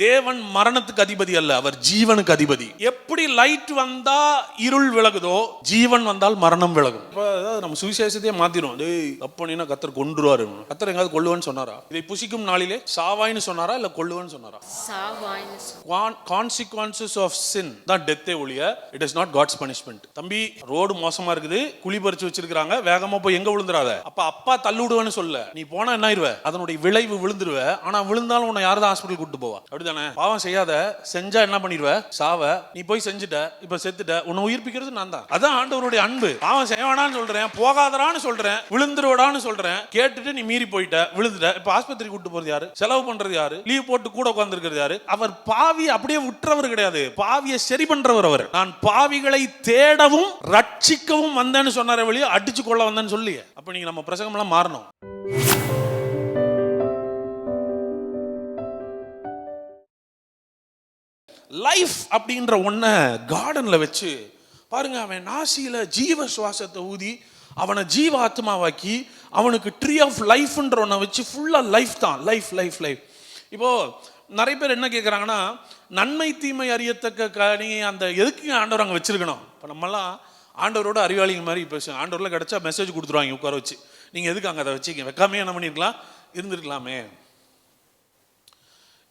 தேவன் மரணத்துக்கு அதிபதி அல்ல அவர் ஜீவனுக்கு அதிபதி. எப்படி லைட் வந்தா இருள் விலகுதோ ஜீவன் வந்தால் மரணம் விலகும். நம்ம சுவிசேஷத்தையே மாத்திரும் டேய் தப்பனினா கத்தர் கொன்றுவாரு கத்தர் எங்காவது கொள்ளுவேன்னு சொன்னாரா? இதை புசிக்கும் நாளிலே சாவாய்னு சொன்னாரா இல்ல கொள்ளுவேன்னு சொன்னாரா? கான்சிக்வன்சஸ் ஆஃப் சின் தான் டெத்தே ஒழிய it is not God's punishment தம்பி ரோடு மோசமா இருக்குது குழி பறிச்சு வச்சிருக்காங்க வேகமா போய் எங்க விழுந்துறாத? அப்ப அப்பா தள்ளுடுவேன்னு சொல்ல. நீ போனா என்ன ஆயிருவ? அதனுடைய விளைவு விழுந்துருவ. ஆனா விழுந்தாலும் உன்னை யாரும் ஹாஸ்பிட்டல் கூட்டு போவா. அப்படிதானே? பாவம் செய்யாத செஞ்சா என்ன பண்ணிடுவ? சாவ நீ போய் செஞ்சுட்ட இப்ப செத்துட்ட உன்னை உயிர்ப்பிக்கிறது நான் தான் அதான் ஆண்டவருடைய அன்பு. பாவம் செய்ய சொல்றேன் போகாதடான்னு சொல்றேன் விழுந்துருவடான்னு சொல்றேன் கேட்டுட்டு நீ மீறி போயிட்ட விழுந்துட்ட. இப்ப ஆஸ்பத்திரி கூட்டு போறது யாரு? செலவு பண்றது யாரு? லீவ் போட்டு கூட உட்கார்ந்துருக்கிறது யாரு? அவர் பாவி அப்படியே விட்டுறவர் கிடையாது. பாவியை சரி பண்றவர் அவர். நான் பாவிகளை தேடவும் ரட்சிக்கவும் வந்தேன்னு சொன்னார வெளியே அடிச்சு கொள்ள வந்தேன்னு சொல்லி அப்ப நீங்க நம்ம பிரசங்கம் எல்லாம் மாறணும். லைஃப் அப்படின்ற ஒன்றை கார்டனில் வச்சு பாருங்க அவன் நாசியில் ஜீவ சுவாசத்தை ஊதி அவனை ஜீவ ஆத்மாவாக்கி அவனுக்கு ட்ரீ ஆஃப் லைஃப்ன்ற ஒன்றை வச்சு ஃபுல்லாக லைஃப் தான் லைஃப் லைஃப் லைஃப் இப்போது நிறைய பேர் என்ன கேட்குறாங்கன்னா நன்மை தீமை அறியத்தக்க கனி அந்த எதுக்கு ஆண்டவர் அங்கே வச்சிருக்கணும்? இப்போ நம்மலாம் ஆண்டவரோட அறிவாளிங்க மாதிரி பேச ஆண்டவரில் கிடச்சா மெசேஜ் கொடுத்துருவாங்க உட்கார வச்சு. நீங்கள் எதுக்கு அங்கே அதை வச்சிங்க வைக்காமே என்ன பண்ணியிருக்கலாம் இருந்திருக்கலாமே.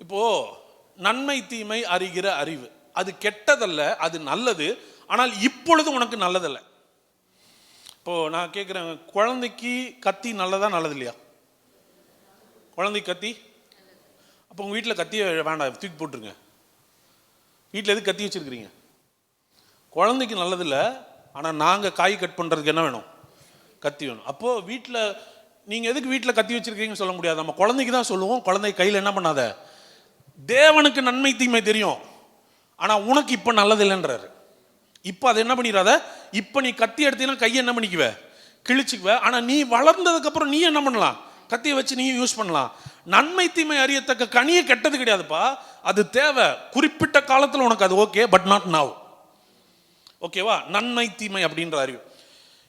இப்போ நன்மை தீமை அறிகிற அறிவு. அது கெட்டதல்ல அது நல்லது. ஆனால் இப்பொழுது உனக்கு நல்லதல்ல. இப்போ நான் கேட்குறேன் குழந்தைக்கு கத்தி நல்லதா நல்லது இல்லையா குழந்தைக்கு கத்தி? அப்போ உங்கள் வீட்டில் கத்தியை வேண்டாம் தூக்கி போட்டுருங்க. வீட்டில் எதுக்கு கத்தி வச்சுருக்கிறீங்க? குழந்தைக்கு நல்லதில்ல ஆனால் நாங்கள் காய் கட் பண்ணுறதுக்கு என்ன வேணும்? கத்தி வேணும். அப்போது வீட்டில் நீங்கள் எதுக்கு வீட்டில் கத்தி வச்சுருக்கீங்கன்னு சொல்ல முடியாது. நம்ம குழந்தைக்கு தான் சொல்லுவோம் குழந்தை கையில் என்ன பண்ணாத? தேவனுக்கு நன்மை தீமை தெரியும். ஆனால் உனக்கு இப்போ நல்லது இல்லைன்றாரு. இப்போ அதை என்ன பண்ணிடாத இப்போ நீ கத்தி எடுத்தீங்கன்னா கையை என்ன பண்ணிக்குவ? கிழிச்சுக்குவ. ஆனால் நீ வளர்ந்ததுக்கப்புறம் நீ என்ன பண்ணலாம்? கத்தியை வச்சு நீ யூஸ் பண்ணலாம். நன்மை தீமை அறியத்தக்க கனியை கெட்டது கிடையாதுப்பா. அது தேவை. குறிப்பிட்ட காலத்தில் உனக்கு அது ஓகே பட் நாட் நவ் ஓகேவா நன்மை தீமை அப்படின்ற அறிவு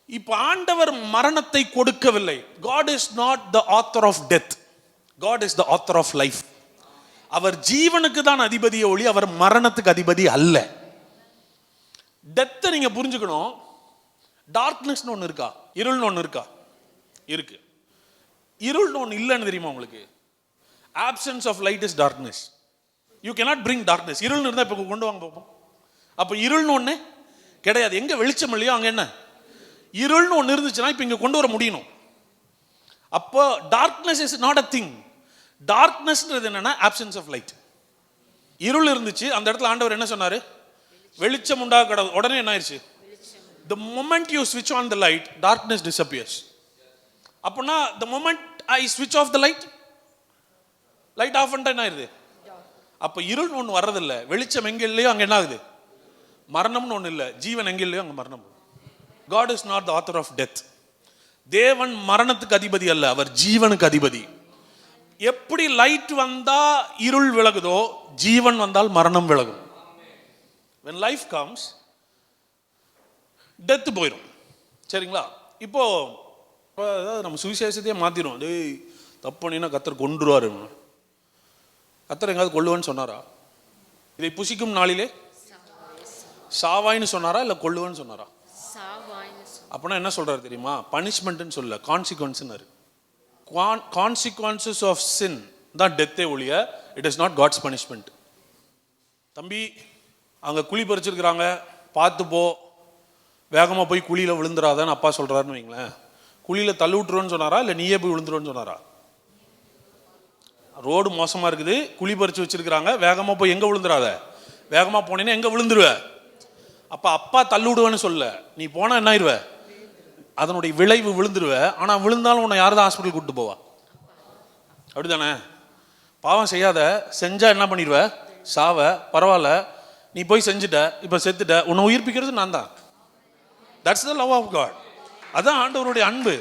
இப்போ ஆண்டவர் மரணத்தை கொடுக்கவில்லை. God is not the author of death God is the author of life அவர் ஜீவனுக்கு தான் அதிபதியை ஒளி அவர் மரணத்துக்கு அதிபதி அல்ல. டெத்தை நீங்க புரிஞ்சுக்கணும். டார்க்னஸ்னு ஒன்று இருக்கா? இருள்னு ஒன்று இருக்கா? இருக்கு. இருள்னு ஒன்று இல்லைன்னு தெரியுமா உங்களுக்கு? Absence of light is darkness you cannot bring darkness இருள்னு இருந்தால் இப்போ கொண்டு வாங்க பார்ப்போம். அப்போ இருள்னு ஒன்று கிடையாது. எங்கே வெளிச்சம் இல்லையோ அங்கே என்ன? இருள்னு ஒன்று இருந்துச்சுன்னா இப்போ இங்கே கொண்டு வர முடியணும். அப்போ darkness is not a thing டார்க்னஸ்ன்றது என்னன்னா ஆப்சன்ஸ் ஆஃப் லைட் இருள் இருந்துச்சு அந்த இடத்துல ஆண்டவர் என்ன சொன்னாரு? வெளிச்சம் உண்டாக கடவுள். உடனே என்ன ஆயிடுச்சு த மொமெண்ட் யூ ஸ்விட்ச் on the light darkness disappears அப்படின்னா த மொமெண்ட் ஐ ஸ்விட்ச் off the light light off பண்ணிட்டா என்ன ஆயிருது? அப்போ இருள் ஒன்று வர்றதில்ல. வெளிச்சம் எங்கே இல்லையோ அங்கே என்ன ஆகுது? மரணம்னு ஒன்று இல்லை. ஜீவன் எங்கே இல்லையோ அங்கே மரணம் God is not the author of death தேவன் மரணத்துக்கு அதிபதி அல்ல. அவர் ஜீவனுக்கு அதிபதி. எப்படி லைட் வந்தா இருள் விலகுதோ ஜீவன் வந்தால் மரணம் விலகும். When லைஃப் comes டெத்து போயிடும் சரிங்களா? இப்போ இப்போ அதாவது நம்ம சுவிசேஷத்தையே மாத்திரும். டேய் தப்புனா கத்தர் கொன்றுவாரு. கத்தர் எங்காவது கொள்ளுவேன்னு சொன்னாரா? இதை புசிக்கும் நாளிலே? சாவாய்ன்னு சொன்னாரா? இல்லை கொள்ளுவேன்னு சொன்னாரா? சாவாய்னு அப்படின்னா என்ன சொல்றாரு தெரியுமா? பனிஷ்மெண்ட்னு சொல்ல கான்சிக்வன்ஸ்னு கான்சிக்வன்சஸ் ஆஃப் சின் தான் டெத்தே ஒழிய it is not God's punishment தம்பி அங்கே குழி பறிச்சிருக்கிறாங்க பார்த்து போ. வேகமாக போய் குழியில் விழுந்துடாதான்னு அப்பா சொல்கிறாருன்னு வைங்களேன். குழியில் தள்ளி விட்டுருவோன்னு சொன்னாரா இல்லை நீயே போய் விழுந்துருவோன்னு சொன்னாரா? ரோடு மோசமாக இருக்குது குழி பறிச்சு வச்சிருக்கிறாங்க வேகமாக போய் எங்கே விழுந்துடாத வேகமாக போனேன்னா எங்கே விழுந்துருவ? அப்போ அப்பா தள்ளி விடுவேன்னு சொல்ல நீ போனால் என்ன ஆயிருவ? அதனுடைய விளைவு விழுந்துருவ. ஆனால் விழுந்தாலும் உன்னை யார் தான் ஹாஸ்பிட்டல் கூப்பிட்டு போவா. அப்படிதானே பாவம் செய்யாத செஞ்சா என்ன பண்ணிடுவ சாவ பரவாயில்ல. நீ போய் செஞ்சுட்ட இப்போ செத்துட்ட உன்னை உயிர்ப்பிக்கிறது நான் தான். That's the love of God அதுதான் ஆண்டவருடைய அன்பு.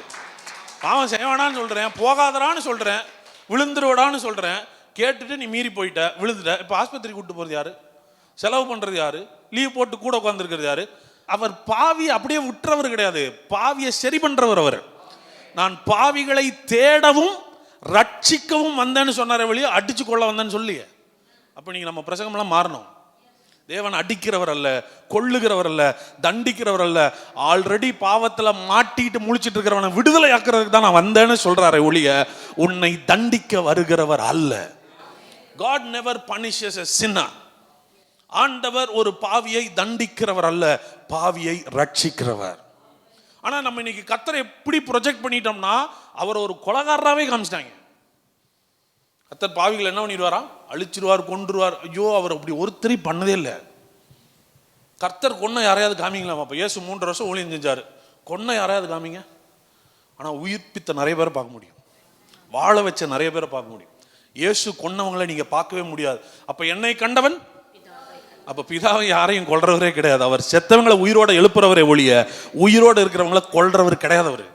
பாவம் செய்ய சொல்கிறேன் போகாதடான்னு சொல்கிறேன் விழுந்துருவடான்னு சொல்கிறேன் கேட்டுட்டு நீ மீறி போயிட்ட விழுந்துட்ட. இப்போ ஆஸ்பத்திரி கூட்டு போகிறது யாரு? செலவு பண்ணுறது யாரு? லீவ் போட்டு கூட உட்காந்துருக்கிறது யாரு? அவர் பாவி அப்படியே விட்டுறவர் கிடையாது. பாவியை சரி பண்ணுறவர் அவர். நான் பாவிகளை தேடவும் ரட்சிக்கவும் வந்தேன்னு சொன்னாரே வெளியே அடிச்சு கொள்ள வந்தேன்னு சொல்லியே. அப்போ நீங்கள் நம்ம பிரசங்கம்லாம் மாறணும். தேவன் அடிக்கிறவர் அல்ல கொள்ளுகிறவர் அல்ல தண்டிக்கிறவர் அல்ல. ஆல்ரெடி பாவத்தில் மாட்டிட்டு முழிச்சிட்டு இருக்கிறவனை விடுதலை ஆக்குறதுக்கு தான் நான் வந்தேன்னு சொல்றாரு ஒழிய உன்னை தண்டிக்க வருகிறவர் அல்ல. காட் நெவர் பனிஷஸ் எ சின்னா ஆண்டவர் ஒரு பாவியை தண்டிக்கிறவர் அல்ல பாவியை ரட்சிக்கிறவர் ஆனா நம்ம இன்னைக்கு கத்தரை எப்படி ப்ரொஜெக்ட் பண்ணிட்டோம்னா அவர் ஒரு கொலகாரராகவே காமிச்சிட்டாங்க. கத்தர் பாவிகள் என்ன பண்ணிடுவாரா? அழிச்சிருவார் கொன்றுருவார் ஐயோ அவர் அப்படி ஒருத்தரி பண்ணதே இல்லை. கர்த்தர் கொன்ன யாரையாவது காமிங்களா? அப்போ இயேசு மூன்று வருஷம் ஊழியம் செஞ்சார். கொன்ன யாரையாவது காமிங்க? ஆனால் உயிர்ப்பித்த நிறைய பேரை பார்க்க முடியும். வாழ வச்ச நிறைய பேரை பார்க்க முடியும். இயேசு கொன்னவங்களை நீங்கள் பார்க்கவே முடியாது. அப்போ என்னை கண்டவன்? அப்போ பிதாவை யாரையும் கொல்றவரே கிடையாது. அவர் செத்தவங்களை உயிரோட எழுப்புறவரே ஒழிய உயிரோட இருக்கிறவங்கள கொல்றவர் கிடையாது அவர்.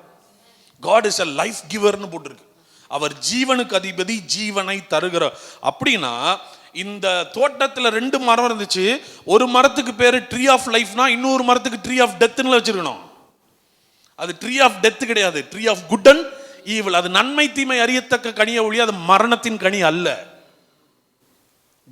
காட் இஸ் அ லைஃப் கிவர்னு போட்டிருக்கு. அவர் ஜீவனுக்கு அதிபதி ஜீவனை தருகிற அப்படின்னா இந்த தோட்டத்தில் ரெண்டு மரம் இருந்துச்சு. ஒரு மரத்துக்கு பேர் ட்ரீ ஆஃப் லைஃப்னா இன்னொரு மரத்துக்கு ட்ரீ ஆஃப் டெத்துன்னு வச்சிருக்கணும். அது ட்ரீ ஆஃப் டெத்து கிடையாது. Tree of good and evil அது நன்மை தீமை அறியத்தக்க கனியை ஒழிய அது மரணத்தின் கனி அல்ல.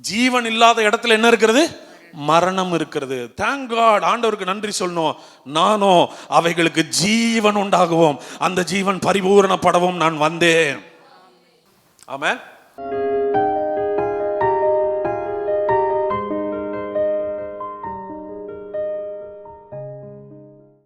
ஜீவன் இல்லாத இடத்துல என்ன இருக்கிறது? மரணம் இருக்கிறது. தேங்க் காட் ஆண்டவருக்கு நன்றி சொல்லணும். நானும் அவைகளுக்கு ஜீவன் உண்டாகுவோம். அந்த ஜீவன் பரிபூரணப்படவும் நான் வந்தேன். ஆமாம்